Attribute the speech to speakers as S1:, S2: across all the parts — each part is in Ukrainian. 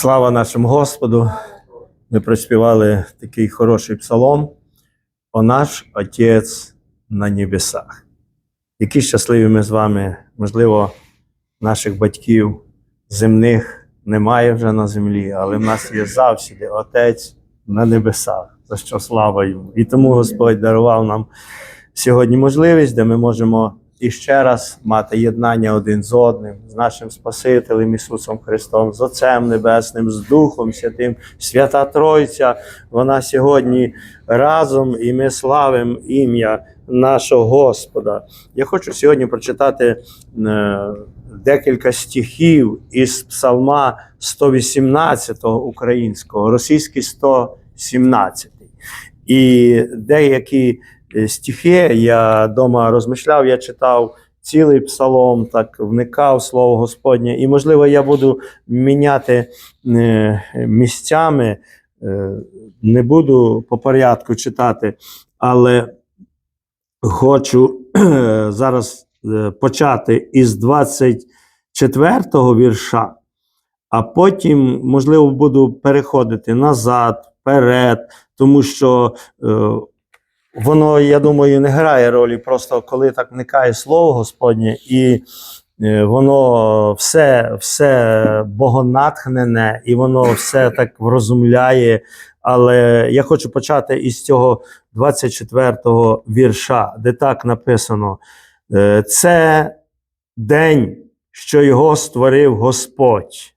S1: Слава нашому Господу! Ми проспівали такий хороший псалом. О наш Отець на небесах. Які щасливі ми з вами, можливо, наших батьків земних немає вже на землі, але в нас є завжди Отець на небесах, за що слава йому. І тому Господь дарував нам сьогодні можливість, де ми можемо іще раз мати єднання один з одним, з нашим Спасителем Ісусом Христом, з Отцем Небесним, з Духом Святим, Свята Тройця. Вона сьогодні разом, і ми славимо ім'я нашого Господа. Я хочу сьогодні прочитати е, декілька стихів із Псалма 118 українського, російський 117. І деякі стихи я вдома розмишляв, я читав цілий псалом, так вникав слово Господнє. І, можливо, я буду міняти е, місцями, е, не буду по порядку читати, але хочу зараз е, почати із 24-го вірша, а потім, можливо, буду переходити назад, вперед, тому що е, воно, я думаю, не грає ролі, просто коли так вникає слово Господнє, і е, воно все, все богонатхнене, і воно все так врозумляє. Але я хочу почати із цього 24-го вірша, де так написано: е, це день, що його створив Господь.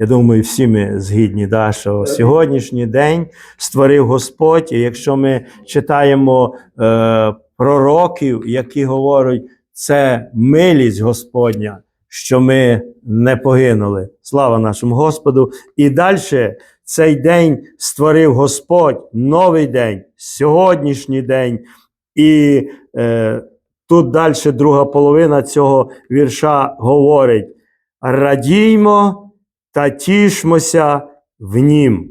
S1: Я думаю, всі ми згідні, да, що сьогоднішній день створив Господь. І якщо ми читаємо е, пророків, які говорять, це милість Господня, що ми не погинули. Слава нашому Господу. І далі цей день створив Господь, новий день, сьогоднішній день. І е, тут далі друга половина цього вірша говорить: радіймо та тішмося в нім.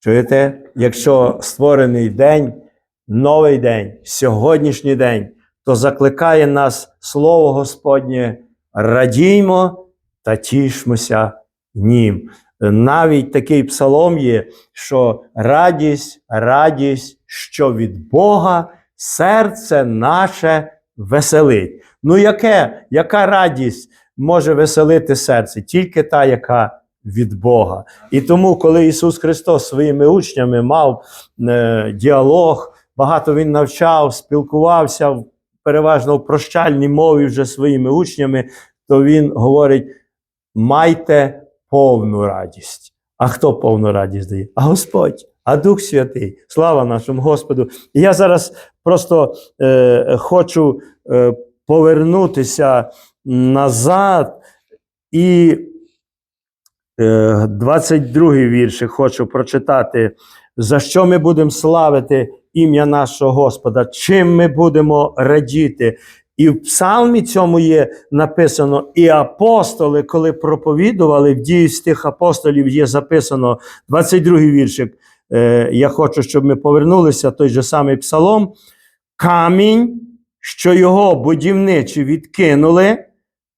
S1: Чуєте? Якщо створений день, новий день, сьогоднішній день, то закликає нас Слово Господнє, радіймо та тішмося в нім. Навіть такий псалом є, що радість, радість, що від Бога серце наше веселить. Ну, яке, яка радість може веселити серце? Тільки та, яка від Бога. І тому, коли Ісус Христос своїми учнями мав е, діалог, багато Він навчав, спілкувався переважно в прощальній мові вже своїми учнями, то Він говорить: майте повну радість. А хто повну радість дає? А Господь, а Дух Святий. Слава нашому Господу. І я зараз просто е, хочу е, повернутися назад і е, 22-й віршик хочу прочитати. За що ми будемо славити ім'я нашого Господа? Чим ми будемо радіти? І в псалмі цьому є написано, і апостоли, коли проповідували, в дії з тих апостолів є записано 22-й віршик. Е, я хочу, щоб ми повернулися, той же самий псалом. Камінь, що його будівничі відкинули,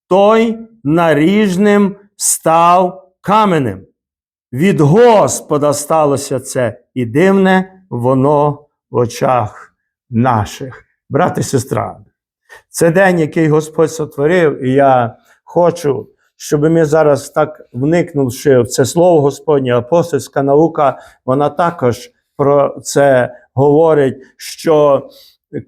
S1: той наріжним став каменем. Від Господа сталося це, і дивне воно в очах наших. Брат і сестра, це день, який Господь сотворив, і я хочу, щоб ми зараз так вникнувши в це слово Господнє, апостольська наука, вона також про це говорить, що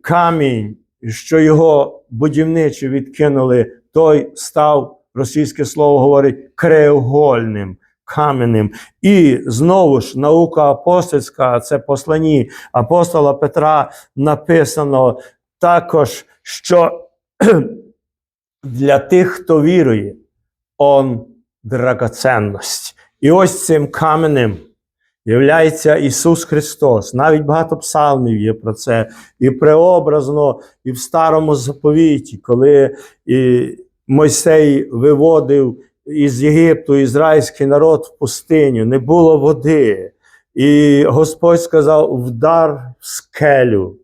S1: камінь, що його будівничі відкинули, той став, російське слово говорить, креугольним. Каменем. І знову ж наука апостольська, це посланні апостола Петра написано також, що для тих, хто вірує, он драгоценність. І ось цим каменем являється Ісус Христос. Навіть багато псалмів є про це. І преобразно, і в старому заповіті, коли і Мойсей виводив із Єгипту ізраїльський народ в пустиню, не було води. І Господь сказав: вдар в скелю.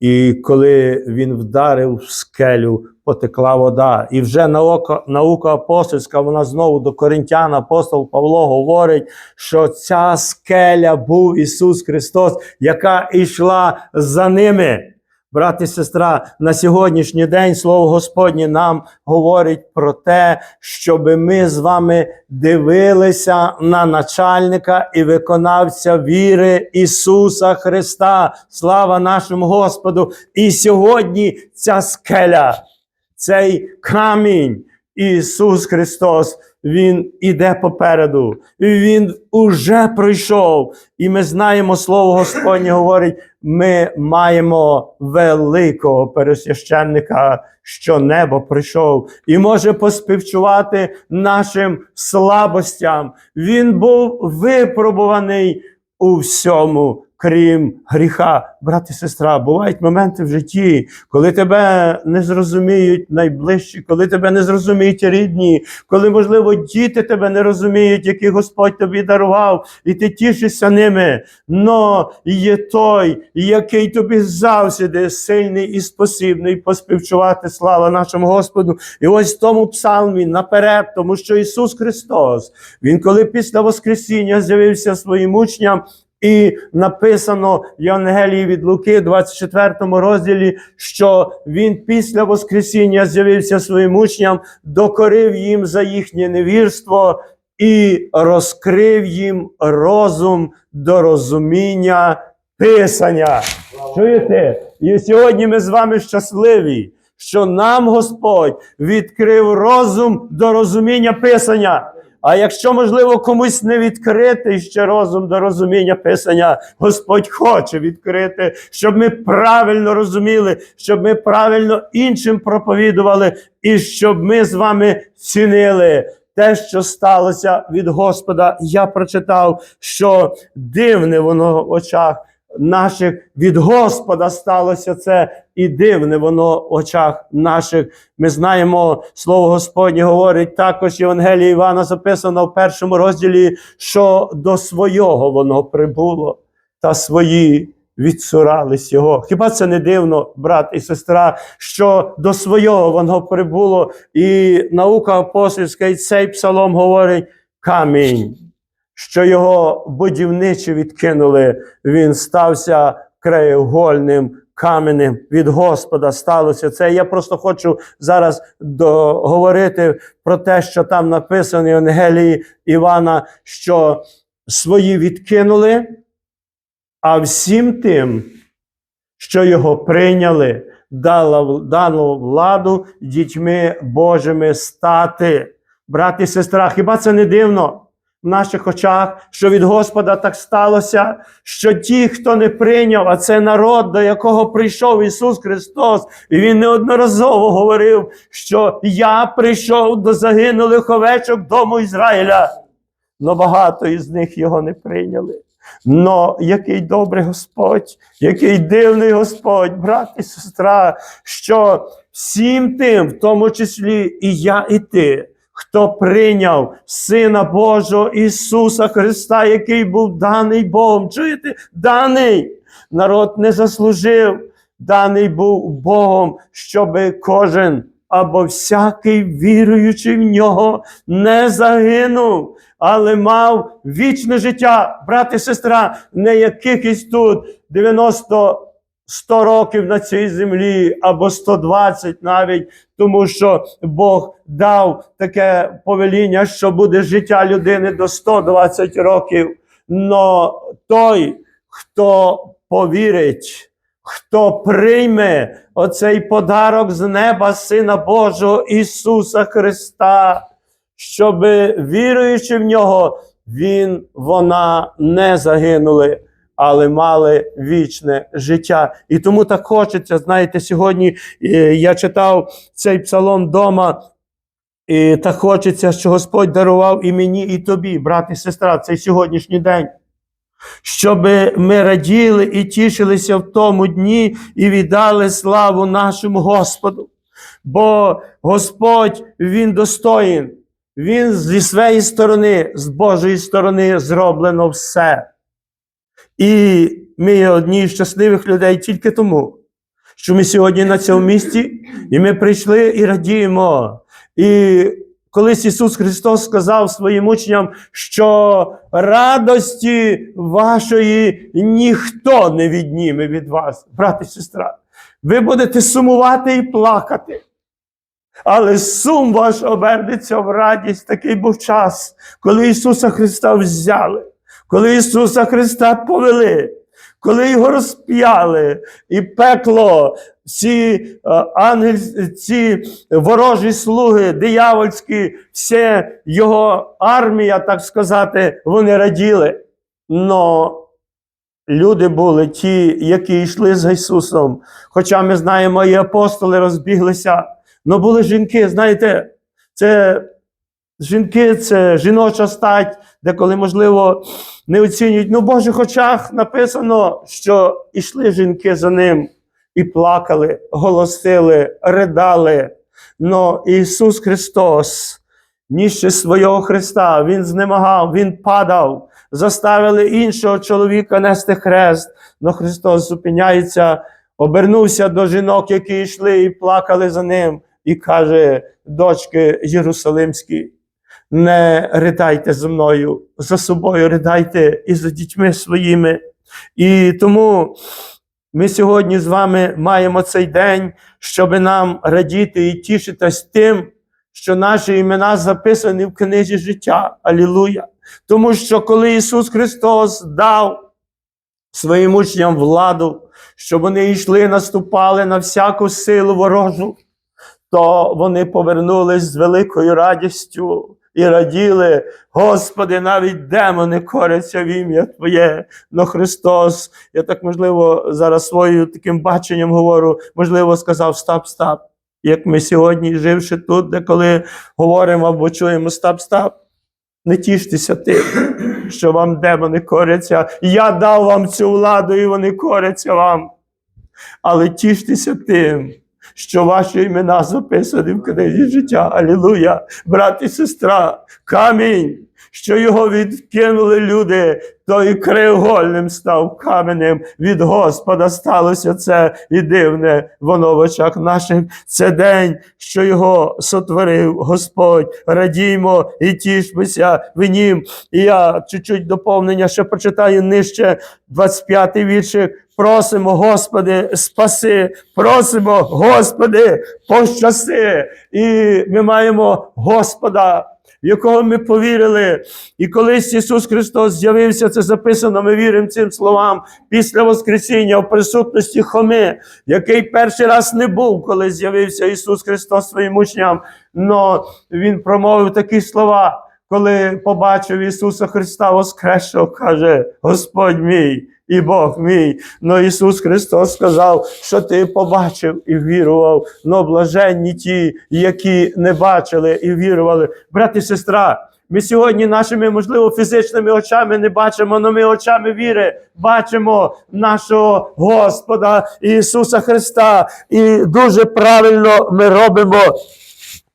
S1: І коли він вдарив в скелю, потекла вода. І вже наука, наука апостольська, вона знову до Коринтян, апостол Павло говорить, що ця скеля був Ісус Христос, яка йшла за ними. Брат і сестра, на сьогоднішній день Слово Господнє нам говорить про те, щоб ми з вами дивилися на начальника і виконавця віри Ісуса Христа. Слава нашому Господу! І сьогодні ця скеля, цей камінь, Ісус Христос, Він іде попереду. Він уже пройшов. І ми знаємо, Слово Господнє говорить, ми маємо великого пересвященника, що небо прийшов, і може поспівчувати нашим слабостям. Він був випробуваний у всьому, крім гріха. Брат і сестра, бувають моменти в житті, коли тебе не зрозуміють найближчі, коли тебе не зрозуміють рідні, коли, можливо, діти тебе не розуміють, які Господь тобі дарував, і ти тішишся ними. Но є той, який тобі завжди сильний і спосібний поспівчувати слава нашому Господу. І ось тому псалмі наперед, тому що Ісус Христос, Він коли після Воскресіння з'явився своїм учням. І написано в Євангелії від Луки, 24 розділі, що він після Воскресіння з'явився своїм учням, докорив їм за їхнє невірство і розкрив їм розум до розуміння Писання. Чуєте? І сьогодні ми з вами щасливі, що нам Господь відкрив розум до розуміння Писання. А якщо, можливо, комусь не відкрити ще розум до розуміння Писання, Господь хоче відкрити, щоб ми правильно розуміли, щоб ми правильно іншим проповідували, і щоб ми з вами цінили те, що сталося від Господа. Я прочитав, що дивне воно в очах наших від Господа сталося це, і дивне воно в очах наших. Ми знаємо, слово Господнє говорить також Євангелії Івана записано в першому розділі, що до свого воно прибуло, та свої відсурались його. Хіба це не дивно, брат і сестра, що до свого воно прибуло, і наука апостольська, і цей псалом говорить камінь що його будівничі відкинули, він стався краєугольним каменем від Господа сталося це. Я просто хочу зараз договорити про те, що там написано в Євангелії Івана, що свої відкинули, а всім тим, що його прийняли, дало, дано владу дітьми Божими стати. Брат і сестра, хіба це не дивно? В наших очах, що від Господа так сталося, що ті, хто не прийняв, а це народ, до якого прийшов Ісус Христос, і Він неодноразово говорив, що я прийшов до загинулих овечок дому Ізраїля. Но багато із них його не прийняли. Но який добрий Господь, який дивний Господь, брат і сестра, що всім тим, в тому числі і я, і ти, хто прийняв Сина Божого Ісуса Христа, який був даний Богом. Чуєте? Даний народ не заслужив, даний був Богом, щоб кожен або всякий віруючий в нього не загинув, але мав вічне життя, брат і сестра, не якихось тут 90 100 років на цій землі, або 120 навіть, тому що Бог дав таке повеління, що буде життя людини до 120 років. Но той, хто повірить, хто прийме оцей подарок з неба Сина Божого Ісуса Христа, щоб віруючи в нього, він, вона не загинули але мали вічне життя. І тому так хочеться, знаєте, сьогодні е, я читав цей псалом вдома, і так хочеться, що Господь дарував і мені, і тобі, брат і сестра, цей сьогоднішній день. Щоб ми раділи і тішилися в тому дні і віддали славу нашому Господу. Бо Господь Він достоїн, Він зі своєї сторони, з Божої сторони зроблено все. І ми одні з щасливих людей тільки тому, що ми сьогодні на цьому місці, і ми прийшли і радіємо. І колись Ісус Христос сказав своїм учням, що радості вашої ніхто не відніме від вас, брат і сестра. Ви будете сумувати і плакати. Але сум ваш обернеться в радість. Такий був час, коли Ісуса Христа взяли, коли Ісуса Христа повели, коли його розп'яли, і пекло, ці, е, ангель, ці ворожі слуги, диявольські, вся його армія, так сказати, вони раділи. Но люди були ті, які йшли з Ісусом. Хоча ми знаємо, і апостоли розбіглися. Ну були жінки, знаєте, це жінки, це жіноча стать, де коли, можливо, не оцінюють. Ну, в Божих очах написано, що йшли жінки за ним і плакали, голосили, ридали. Но Ісус Христос, ніще свого Христа, Він знемагав, Він падав, заставили іншого чоловіка нести хрест. Но Христос зупиняється, обернувся до жінок, які йшли і плакали за ним, і каже: дочки Єрусалимські, не ридайте за мною, за собою ридайте і за дітьми своїми. І тому ми сьогодні з вами маємо цей день, щоб нам радіти і тішитись тим, що наші імена записані в книзі життя. Алілуя! Тому що коли Ісус Христос дав своїм учням владу, щоб вони йшли, наступали на всяку силу ворожу, то вони повернулись з великою радістю і раділи, Господи, навіть демони коряться в ім'я Твоє. Но Христос, я так можливо зараз своїм таким баченням говорю, можливо, сказав стап, стап. Як ми сьогодні, живши тут, де коли говоримо або чуємо стап, стап, не тіштеся тим, що вам демони коряться. Я дав вам цю владу, і вони коряться вам. Але тіштеся тим, що ваші імена записані в книзі життя. Алілуя! Брат і сестра, камінь, що його відкинули люди, той кривольним став каменем. Від Господа сталося це і дивне воно в очах наших. Це день, що його сотворив Господь. Радіймо і тішмося в нім. І я чуть-чуть доповнення ще прочитаю нижче 25-й віршик. Просимо, Господи, спаси, просимо, Господи, пощаси. І ми маємо Господа, в якого ми повірили. І колись Ісус Христос з'явився, це записано, ми віримо цим словам після Воскресіння в присутності Хоми, який перший раз не був, коли з'явився Ісус Христос своїм учням. Но Він промовив такі слова. Коли побачив Ісуса Христа Воскресшого, каже: Господь мій і Бог мій. Но Ісус Христос сказав, що ти побачив і вірував. Но блаженні ті, які не бачили і вірували. Брат і сестра, ми сьогодні нашими, можливо, фізичними очами не бачимо, але ми очами віри бачимо нашого Господа Ісуса Христа. І дуже правильно ми робимо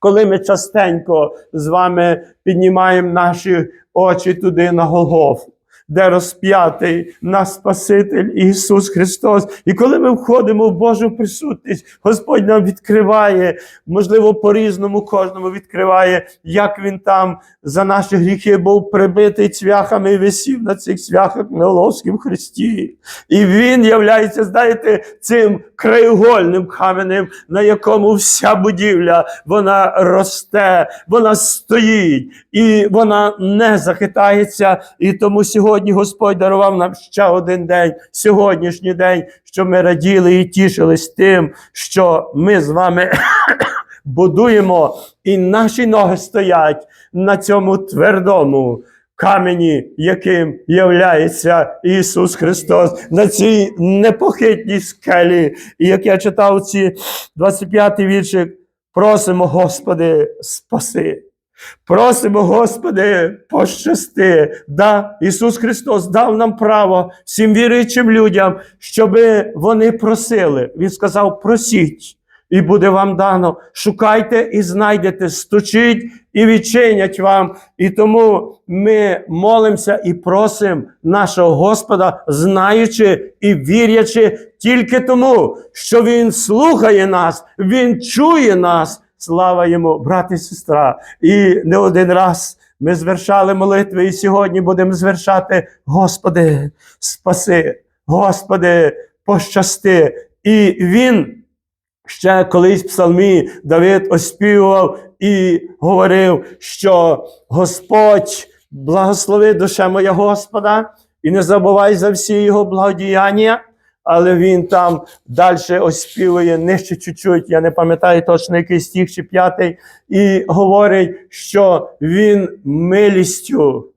S1: коли ми частенько з вами піднімаємо наші очі туди на Голгофу, де розп'ятий наш Спаситель Ісус Христос. І коли ми входимо в Божу присутність, Господь нам відкриває, можливо, по-різному кожному відкриває, як Він там за наші гріхи був прибитий цвяхами і висів на цих цвяхах на Головському Христі. І Він являється, знаєте, цим краєгольним каменем, на якому вся будівля вона росте, вона стоїть і вона не захитається. І тому сьогодні Господь дарував нам ще один день, сьогоднішній день, що ми раділи і тішились тим, що ми з вами будуємо, і наші ноги стоять на цьому твердому. Камені, яким являється Ісус Христос на цій непохитній скелі. І як я читав ці 25-й віршик, просимо, Господи, спаси. Просимо, Господи, пощасти. Да, Ісус Христос дав нам право всім віруючим людям, щоб вони просили. Він сказав: просіть, і буде вам дано. Шукайте і знайдете, стучіть і відчинять вам. І тому ми молимося і просимо нашого Господа, знаючи і вірячи тільки тому, що Він слухає нас, Він чує нас. Слава йому, брат і сестра. І не один раз ми звершали молитви, і сьогодні будемо звершати, Господи, спаси, Господи, пощасти. І він ще колись в псалмі Давид оспівував і говорив, що Господь благослови душа моя Господа, і не забувай за всі його благодіяння. Але він там далі оспівує нижче чуть-чуть, я не пам'ятаю точно який стих чи п'ятий, і говорить, що він милістю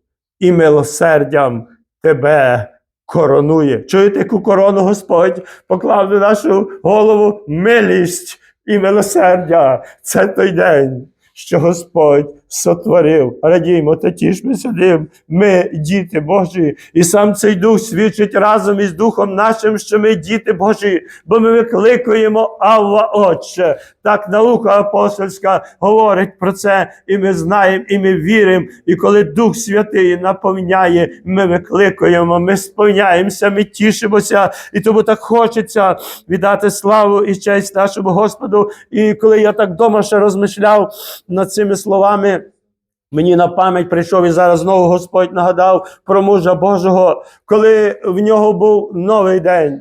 S1: і милосердям тебе коронує. Чуєте, яку корону Господь поклав на нашу голову милість і милосердя. Це той день, що Господь сотворив. Радіймо та тішмося ним. Ми діти Божі, і сам цей дух свідчить разом із Духом нашим, що ми діти Божі, бо ми викликуємо Авва Отче. Так наука апостольська говорить про це, і ми знаємо, і ми віримо. І коли Дух Святий наповняє, ми викликуємо, ми сповняємося, ми тішимося, і тому так хочеться віддати славу і честь нашому Господу. І коли я так вдома ще розмишляв над цими словами. Мені на пам'ять прийшов і зараз знову Господь нагадав про мужа Божого, коли в нього був новий день.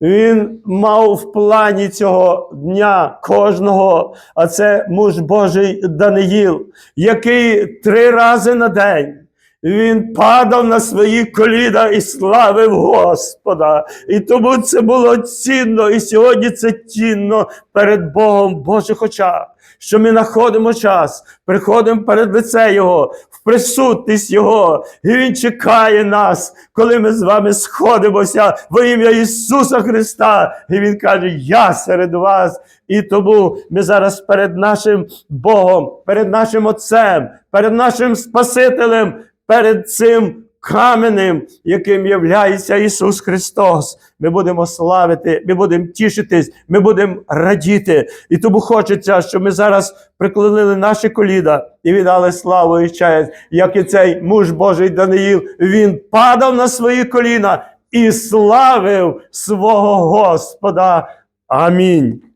S1: Він мав в плані цього дня кожного, а це муж Божий Даниїл, який три рази на день він падав на свої коліна і славив Господа. І тому це було цінно, і сьогодні це цінно перед Богом в Божих очах, що ми знаходимо час, приходимо перед лице Його, в присутність Його, і Він чекає нас, коли ми з вами сходимося во ім'я Ісуса Христа. І Він каже: Я серед вас. І тому ми зараз перед нашим Богом, перед нашим Отцем, перед нашим Спасителем, перед цим каменем, яким являється Ісус Христос. Ми будемо славити, ми будемо тішитись, ми будемо радіти. І тому хочеться, щоб ми зараз приклонили наші коліда і віддали славу і честь, як і цей муж Божий Даниїл. Він падав на свої коліна і славив свого Господа. Амінь.